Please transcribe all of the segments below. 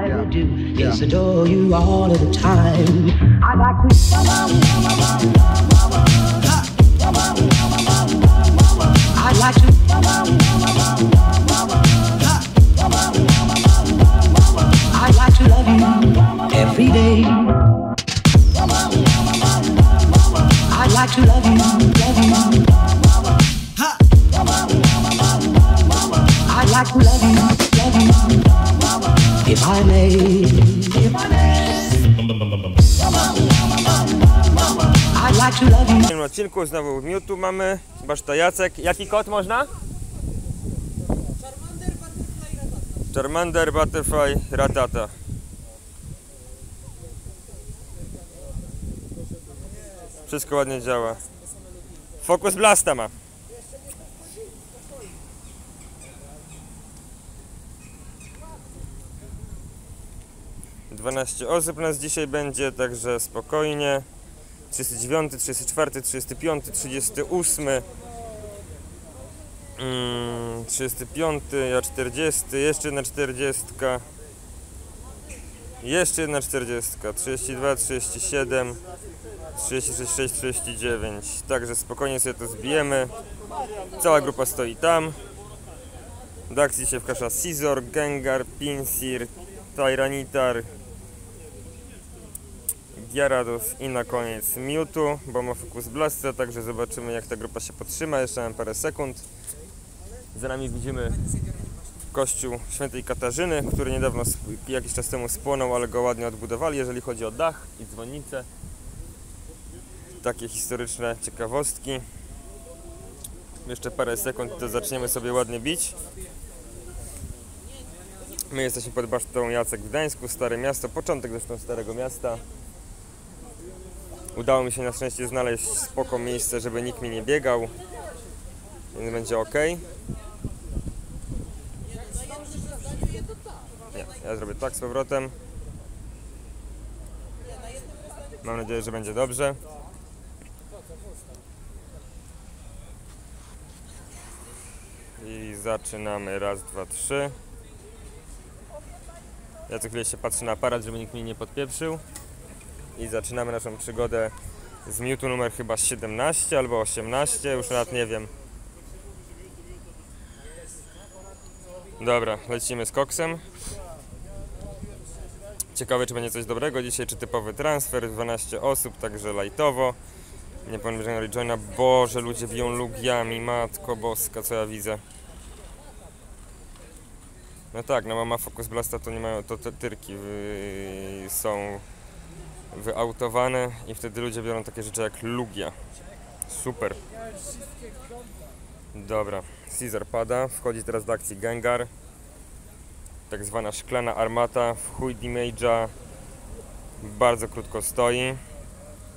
I do is adore you all of the time. I'd like to. I'd like to. If I may, if I may. Like to love you. W tym odcinku znowu Mewtwo mamy, Baszta Jacek. Jaki kod można? Charmander, Butterfly, Ratata. Wszystko ładnie działa. Focus Blasta ma. Dwanaście osób nas dzisiaj będzie, także spokojnie. 39, 34, 35, 38, mm, 35, ja 40, jeszcze jedna 40, jeszcze jedna 40, 32, 37, 36, 39. Także spokojnie sobie to zbijemy. Cała grupa stoi tam. Do akcji się wkasza Scizor, Gengar, Pinsir, Tyranitar, Gyarados i na koniec Mewtwo, bo ma Focus Blasta, także zobaczymy jak ta grupa się podtrzyma, jeszcze mam parę sekund. Za nami widzimy kościół świętej Katarzyny, który niedawno, jakiś czas temu spłonął, ale go ładnie odbudowali, jeżeli chodzi o dach i dzwonnicę. Takie historyczne ciekawostki. Jeszcze parę sekund to zaczniemy sobie ładnie bić. My jesteśmy pod basztą Jacek w Gdańsku, Stare Miasto, początek zresztą Starego Miasta. Udało mi się na szczęście znaleźć spoko miejsce, żeby nikt mi nie biegał, więc będzie ok. Nie, ja zrobię tak z powrotem. Mam nadzieję, że będzie dobrze. I zaczynamy. Raz, dwa, trzy. Ja co chwilę się patrzę na aparat, żeby nikt mnie nie podpieprzył. I zaczynamy naszą przygodę z Mewtwo numer chyba 17 albo 18, już nawet nie wiem. Dobra, lecimy z koksem. Ciekawe, czy będzie coś dobrego dzisiaj, czy typowy transfer, 12 osób, także lightowo. Nie że rejoina. Boże, ludzie biją lugiami, matko boska, co ja widzę. No tak, no mama Focus Blasta to nie mają, to te tyrki wy, są wyautowane i wtedy ludzie biorą takie rzeczy jak lugia. Super. Dobra, Caesar pada, wchodzi teraz do akcji Gengar. Tak zwana szklana armata, w chuj damage'a, bardzo krótko stoi,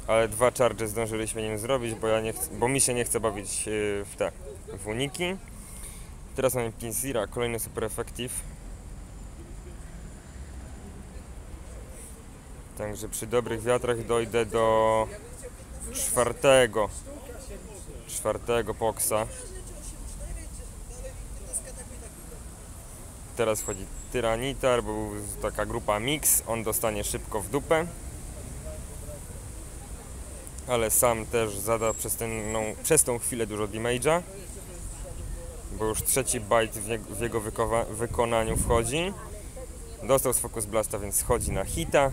ale dwa charge zdążyliśmy nim zrobić, bo, ja nie bo mi się nie chce bawić yy, w te, w uniki. Teraz mamy Pinsira, kolejny super effective. Także przy dobrych wiatrach dojdę do czwartego. Czwartego poksa. Teraz wchodzi Tyranitar, bo taka grupa mix. On dostanie szybko w dupę. Ale sam też zada przez, ten, no, przez tą chwilę dużo damage'a. Bo już trzeci bite w, w jego wykonaniu wchodzi. Dostał z Focus Blasta, więc schodzi na hita.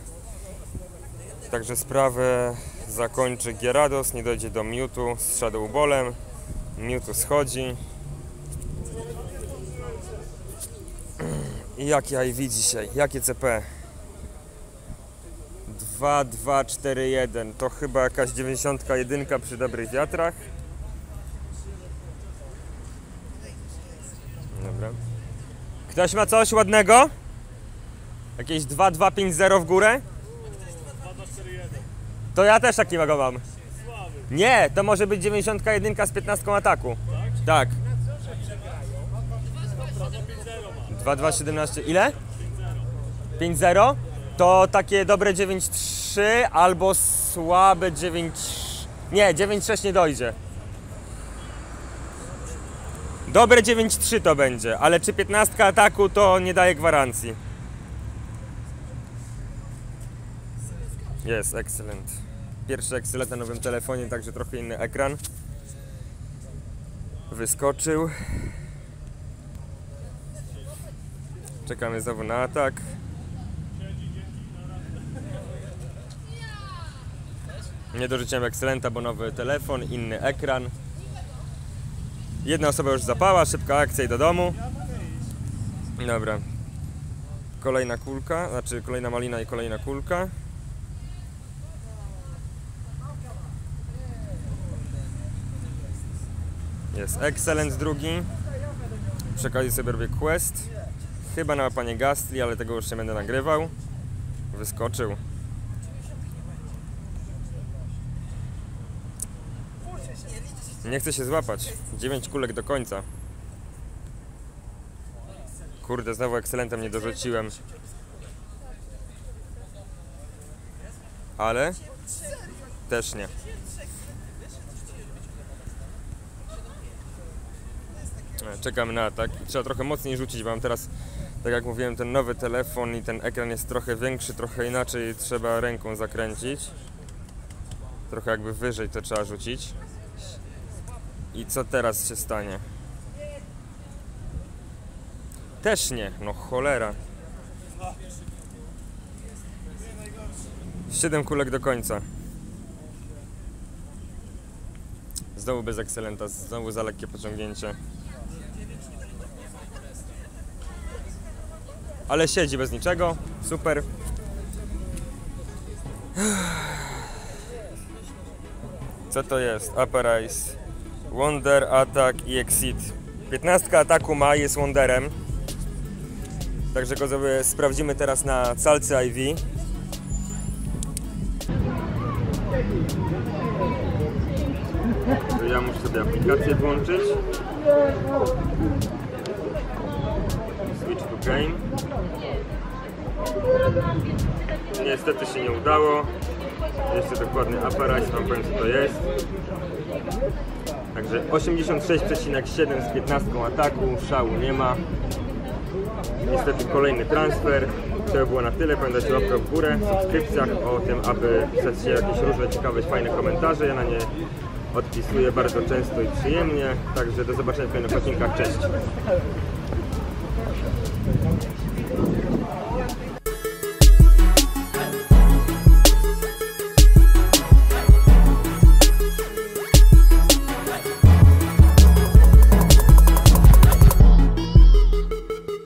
Także sprawę zakończy Gyarados, nie dojdzie do Mewtwo z Shadow Ballem. Mewtwo schodzi. I jakie IV dzisiaj? Jakie CP? 2, 2, 4, 1. To chyba jakaś 91 przy dobrych wiatrach. Dobra. Ktoś ma coś ładnego? Jakieś 2, 2, 5, 0 w górę? To ja też takiego mam. Nie, to może być 91 z 15 ataku. Tak. 2217. Ile? 5-0? To takie dobre 9-3 albo słabe 9. Nie, 9-6 nie dojdzie. Dobre 9-3 to będzie, ale czy 15 ataku to nie daje gwarancji. Jest, excellent. Pierwszy excellent na nowym telefonie, także trochę inny ekran. Wyskoczył. Czekamy znowu na atak. Nie dorzuciłem Excelenta, bo nowy telefon, inny ekran. Jedna osoba już zapała, szybka akcja i do domu. Dobra. Kolejna kulka, znaczy kolejna malina i kolejna kulka. Jest Excellent drugi. Przy okazji sobie robię quest. Chyba na łapanie gastli, ale tego już nie będę nagrywał. Wyskoczył. Nie chcę się złapać. 9 kulek do końca. Kurde, znowu ekscelentem nie dorzuciłem. Ale też nie. E, Czekamy na atak. Trzeba trochę mocniej rzucić, bo mam teraz, tak jak mówiłem, ten nowy telefon i ten ekran jest trochę większy, trochę inaczej trzeba ręką zakręcić. Trochę jakby wyżej to trzeba rzucić. I co teraz się stanie? Też nie, no cholera. 7 kulek do końca. Znowu bez ekscelenta, znowu za lekkie pociągnięcie. Ale siedzi bez niczego, super. Co to jest? Upper Ice. Wonder, Attack i Exit. 15 ataku ma, jest Wonderem. Także go sobie sprawdzimy teraz na calce IV. Ja muszę sobie aplikację włączyć. Game. Niestety się nie udało. Jeszcze dokładny aparat, wam powiem co to jest. Także 86,7 z 15 ataku, szału nie ma. Niestety kolejny transfer. To by było na tyle. Pamiętajcie łapkę w górę, w subskrypcjach o tym, aby pisać się jakieś różne ciekawe, fajne komentarze. Ja na nie odpisuję bardzo często i przyjemnie. Także do zobaczenia w kolejnych odcinkach. Cześć!